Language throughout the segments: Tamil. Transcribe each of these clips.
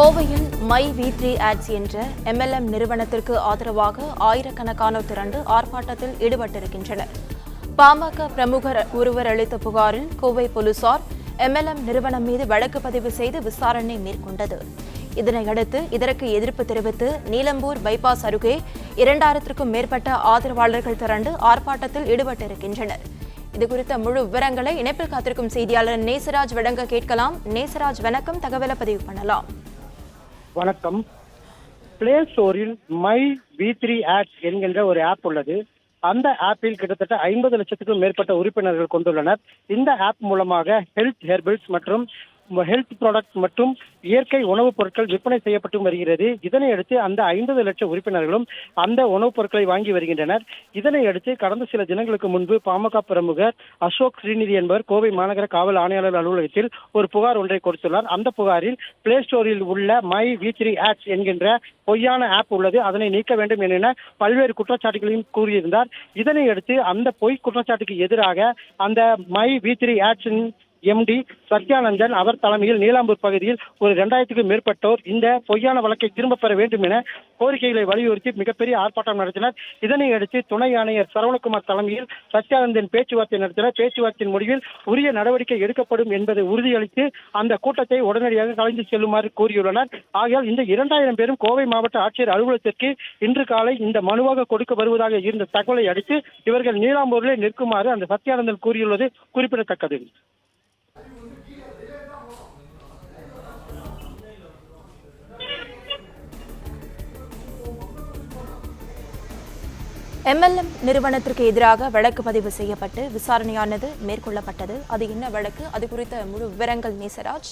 கோவையில் மை வி த்ரீ ஆட்ஸ் என்ற எம்எல்எம் நிறுவனத்திற்கு ஆதரவாக ஆயிரக்கணக்கானோர் திரண்டு ஆர்ப்பாட்டத்தில் ஈடுபட்டிருக்கின்றனர். பாமக பிரமுகர் ஒருவர் அளித்த புகாரில் கோவை போலீசார் எம்எல்எம் நிறுவனம் மீது வழக்கு பதிவு செய்து விசாரணை மேற்கொண்டது. இதனையடுத்து இதற்கு எதிர்ப்பு தெரிவித்து நீலம்பூர் பைபாஸ் அருகே இரண்டாயிரத்திற்கும் மேற்பட்ட ஆதரவாளர்கள் திரண்டு ஆர்ப்பாட்டத்தில் ஈடுபட்டிருக்கின்றனர். இதுகுறித்த முழு விவரங்களை இணைப்பில் காத்திருக்கும் செய்தியாளர் நேசராஜ் வழங்க கேட்கலாம். நேசராஜ் வணக்கம். தகவலை பதிவு பண்ணலாம். வணக்கம். பிளே ஸ்டோரில் மை வி த்ரீ ஆட்ஸ் என்கின்ற ஒரு ஆப் உள்ளது. அந்த ஆப்பில் கிட்டத்தட்ட ஐம்பது லட்சத்துக்கும் மேற்பட்ட உறுப்பினர்கள் கொண்டுள்ளனர். இந்த ஆப் மூலமாக ஹெல்த் ஹெர்பில்ஸ் மற்றும் ஹெல்த் ப்ராடக்ட் மற்றும் இயற்கை உணவுப் பொருட்கள் விற்பனை செய்யப்பட்டு வருகிறது. இதனை அடுத்து அந்த ஐம்பது லட்சம் உறுப்பினர்களும் அந்த உணவுப் பொருட்களை வாங்கி வருகின்றனர். இதனையடுத்து கடந்த சில தினங்களுக்கு முன்பு பாமக பிரமுகர் அசோக் ஸ்ரீநிதி என்பவர் கோவை மாநகர காவல் ஆணையாளர் அலுவலகத்தில் ஒரு புகார் ஒன்றை கொடுத்துள்ளார். அந்த புகாரில் பிளே ஸ்டோரில் உள்ள மை வி த்ரீ ஆப்ஸ் என்கின்ற பொய்யான ஆப் உள்ளது. அதனை நீக்க வேண்டும் என பல்வேறு குற்றச்சாட்டுகளையும் கூறியிருந்தார். இதனை அடுத்து அந்த பொய் குற்றச்சாட்டுக்கு எதிராக அந்த மை வி த்ரீ ஆப்ஸின் எம்டி சத்யானந்தன் அவர் தலைமையில் நீலாம்பூர் பகுதியில் ஒரு இரண்டாயிரத்துக்கும் மேற்பட்டோர் இந்த பொய்யான வழக்கை திரும்பப் பெற வேண்டும் என கோரிக்கைகளை வலியுறுத்தி மிகப்பெரிய ஆர்ப்பாட்டம் நடத்தினர். இதனை அடுத்து துணை ஆணையர் சரவணகுமார் தலைமையில் சத்யானந்தன் பேச்சுவார்த்தை நடத்தினர். பேச்சுவார்த்தையின் முடிவில் உரிய நடவடிக்கை எடுக்கப்படும் என்பதை உறுதியளித்து அந்த கூட்டத்தை உடனடியாக கலைந்து செல்லுமாறு கூறியுள்ளனர். ஆகையால் இந்த இரண்டாயிரம் பேரும் கோவை மாவட்ட ஆட்சியர் அலுவலகத்திற்கு இன்று காலை இந்த மனுவாக கொடுக்க வருவதாக இருந்த தகவலை அடுத்து இவர்கள் நீலாம்பூரிலே நிற்குமாறு அந்த சத்யானந்தன் கூறியுள்ளது குறிப்பிடத்தக்கது. எம்எல்எம் நிறுவனத்திற்கு எதிராக வழக்கு பதிவு செய்யப்பட்டு விசாரணையானது மேற்கொள்ளப்பட்டது. அது என்ன வழக்கு? அது குறித்த முழு விவரங்கள் நேசராஜ்.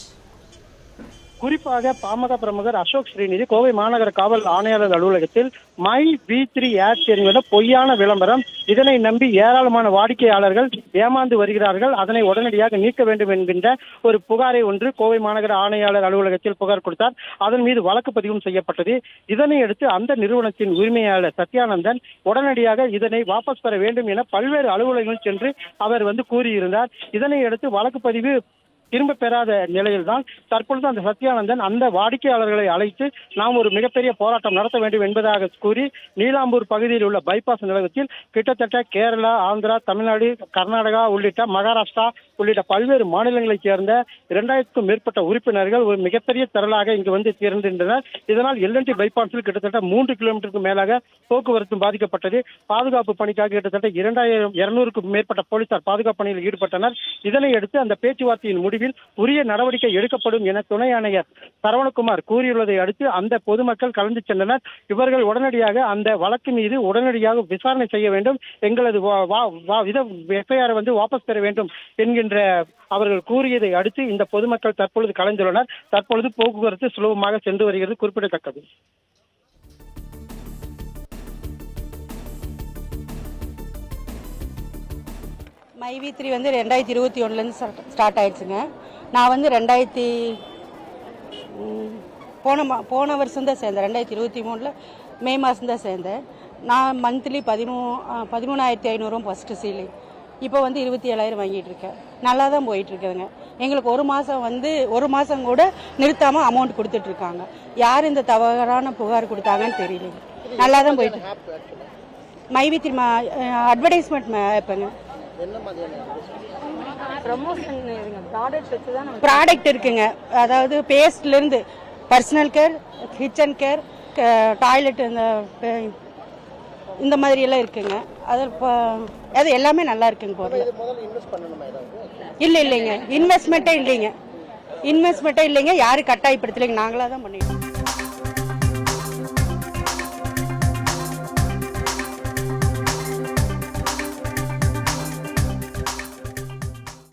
குறிப்பாக பாமக பிரமுகர் அசோக் ஸ்ரீநிதி கோவை மாநகர காவல் ஆணையாளர் அலுவலகத்தில் மை வி த்ரீ ஆட்ஸ் என்கிற பொய்யான விளம்பரம். இதனை நம்பி ஏராளமான வாடிக்கையாளர்கள் ஏமாந்து வருகிறார்கள். அதனை உடனடியாக நீக்க வேண்டும் என்கின்ற ஒரு புகாரை ஒன்று கோவை மாநகர ஆணையாளர் அலுவலகத்தில் புகார் கொடுத்தார். அதன் மீது வழக்கு பதிவும் செய்யப்பட்டது. இதனை அடுத்து அந்த நிறுவனத்தின் உரிமையாளர் சத்யானந்தன் உடனடியாக இதனை வாபஸ் பெற வேண்டும் என பல்வேறு அலுவலகங்கள் சென்று அவர் வந்து கூறியிருந்தார். இதனை அடுத்து வழக்கு பதிவு திரும்ப பெறாத நிலையில்தான் தற்பொழுது அந்த சத்யானந்தன் அந்த வாடிக்கையாளர்களை அழைத்து நாம் ஒரு மிகப்பெரிய போராட்டம் நடத்த வேண்டும் என்பதாக கூறி நீலாம்பூர் பகுதியில் உள்ள பைபாஸ் நிலையத்தில் கிட்டத்தட்ட கேரளா ஆந்திரா தமிழ்நாடு கர்நாடகா உள்ளிட்ட மகாராஷ்டிரா உள்ளிட்ட பல்வேறு மாநிலங்களைச் சேர்ந்த இரண்டாயிரத்துக்கும் மேற்பட்ட உறுப்பினர்கள் ஒரு மிகப்பெரிய திரளாக இங்கு வந்து திரண்டிருந்தனர் இதனால் எல்என்டி பைபாஸில் கிட்டத்தட்ட மூன்று கிலோமீட்டருக்கு மேலாக போக்குவரத்து பாதிக்கப்பட்டது. பாதுகாப்பு பணிக்காக கிட்டத்தட்ட இரண்டாயிரம் இருநூறுக்கும் மேற்பட்ட போலீசார் பாதுகாப்பு பணியில் ஈடுபட்டனர். இதனை அடுத்து அந்த பேச்சுவார்த்தையின் முடிவில் உரிய நடவடிக்கை எடுக்கப்படும் என துணை ஆணையர் சரவணகுமார் கூறியுள்ளதை அடுத்து அந்த பொதுமக்கள் கலந்து சென்றனர். இவர்கள் உடனடியாக அந்த வழக்கு மீது உடனடியாக விசாரணை செய்ய வேண்டும். எங்களது எஃப்ஐஆர் வந்து வாபஸ் பெற வேண்டும் என்கின்ற அவர்கள் கூறியதை அடுத்து இந்த பொதுமக்கள் தற்பொழுது கலைந்துள்ளனர் தற்பொழுது போக்குவரத்து சுலபமாக சென்று வருகிறது குறிப்பிடத்தக்கது. மைவி த்ரீ வந்து ரெண்டாயிரத்தி இருபத்தி ஒன்றுலேருந்து ஸ்டார்ட் ஆயிடுச்சுங்க. நான் வந்து ரெண்டாயிரத்தி போன மா போன வருஷம் தான் சேர்ந்தேன். ரெண்டாயிரத்தி இருபத்தி மூணில் மே மாதம் தான் சேர்ந்தேன். நான் மந்த்லி பதிமூ பதிமூணாயிரத்தி ஐநூறுவா ஃபஸ்ட்டு சீலிங் இப்போ வந்து இருபத்தி ஏழாயிரம் வாங்கிட்டு இருக்கேன் நல்லா தான் போயிட்டு இருக்குதுங்க எங்களுக்கு ஒரு மாதம் வந்து ஒரு மாதம் கூட நிறுத்தாமல் அமௌண்ட் கொடுத்துட்டு இருக்காங்க யார் இந்த தவறான புகார் கொடுத்தாங்கன்னு தெரியல. நல்லா தான் போயிட்டு மைவி த்ரீ அட்வர்டைஸ்மெண்ட் ஆப்புங்க ப்ராடக்ட் இருக்குங்க. அதாவது பேஸ்ட்ல இருந்து personal care kitchen care toilet இந்த இந்த மாதிரி எல்லாம் இருக்குங்க. அது இப்போ அது எல்லாமே நல்லா இருக்குங்க பொருள். இல்லை இல்லைங்க. இன்வெஸ்ட்மெண்ட்டே இல்லைங்க. இன்வெஸ்ட்மெண்ட்டே இல்லைங்க. யாரும் கட்டாயப்படுத்தலைங்க. நாங்களாக தான் பண்ணிட்டோம்